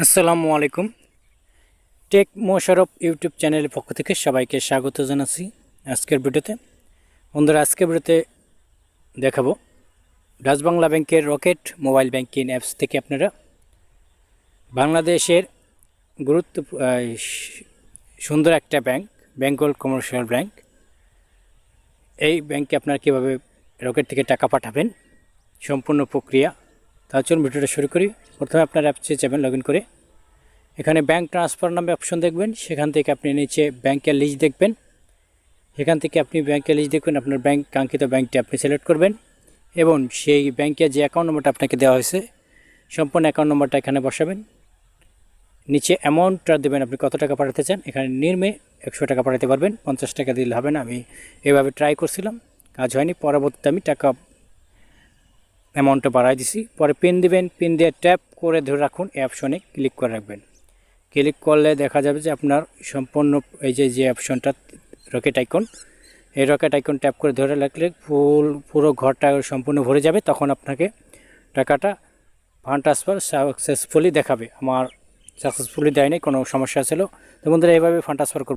আসসালামু আলাইকুম। Take Mosharraf YouTube চ্যানেলের পক্ষ থেকে সবাইকে স্বাগত জানাচ্ছি আজকের ভিডিওতে। বন্ধুরা, আজকের ভিডিওতে দেখাবো ডাচ বাংলা ব্যাংকের রকেট মোবাইল ব্যাংকিং অ্যাপস থেকে আপনারা বাংলাদেশের গুরুত্ব সুন্দর একটা ব্যাংক, বেঙ্গল কমার্শিয়াল ব্যাংক। এই ব্যাংকে আপনারা কীভাবে রকেট থেকে টাকা পাঠাবেন, সম্পূর্ণ প্রক্রিয়া তার জন্য ভিডিওটা শুরু করি। প্রথমে আপনার অ্যাপসে যাবেন লগ করে। এখানে ব্যাঙ্ক ট্রান্সফার নামে অপশন দেখবেন। সেখান থেকে আপনি নিচে ব্যাংকের লিস্ট দেখবেন। সেখান থেকে আপনি ব্যাংকের লিস্ট দেখবেন আপনার ব্যাঙ্ক কাঙ্ক্ষিত ব্যাংকটি আপনি সিলেক্ট করবেন। এবং সেই ব্যাংকের যে অ্যাকাউন্ট নম্বরটা আপনাকে দেওয়া হয়েছে, সম্পূর্ণ অ্যাকাউন্ট নম্বরটা এখানে বসাবেন। নিচে অ্যামাউন্টটা দেবেন আপনি কত টাকা পাঠাতে চান। এখানে নির্মে একশো টাকা পাঠাতে পারবেন। পঞ্চাশ টাকা দিলে হবে না। আমি এভাবে ট্রাই করছিলাম। কাজ হয়নি। পরবর্তীতে আমি টাকা অ্যামাউন্টটা বাড়াই দিছি। পরে পিন দিবেন পিন দিয়ে ট্যাপ করে ধরে রাখুন এই অপশনে ক্লিক করে রাখবেন। ক্লিক করলে দেখা যাবে যে আপনার সম্পূর্ণ এই যে যে অপশনটা রকেট আইকন এই রকেট আইকন ট্যাপ করে ধরে রাখলে ফুল, পুরো ঘরটা সম্পূর্ণ ভরে যাবে। তখন আপনাকে টাকাটা ফান্ড ট্রান্সফার সাকসেসফুলি দেখাবে। আমার সাকসেসফুলি দেয়নি, কোনো সমস্যা ছিল। তো বন্ধুরা, এইভাবে ফান্ড ট্রান্সফার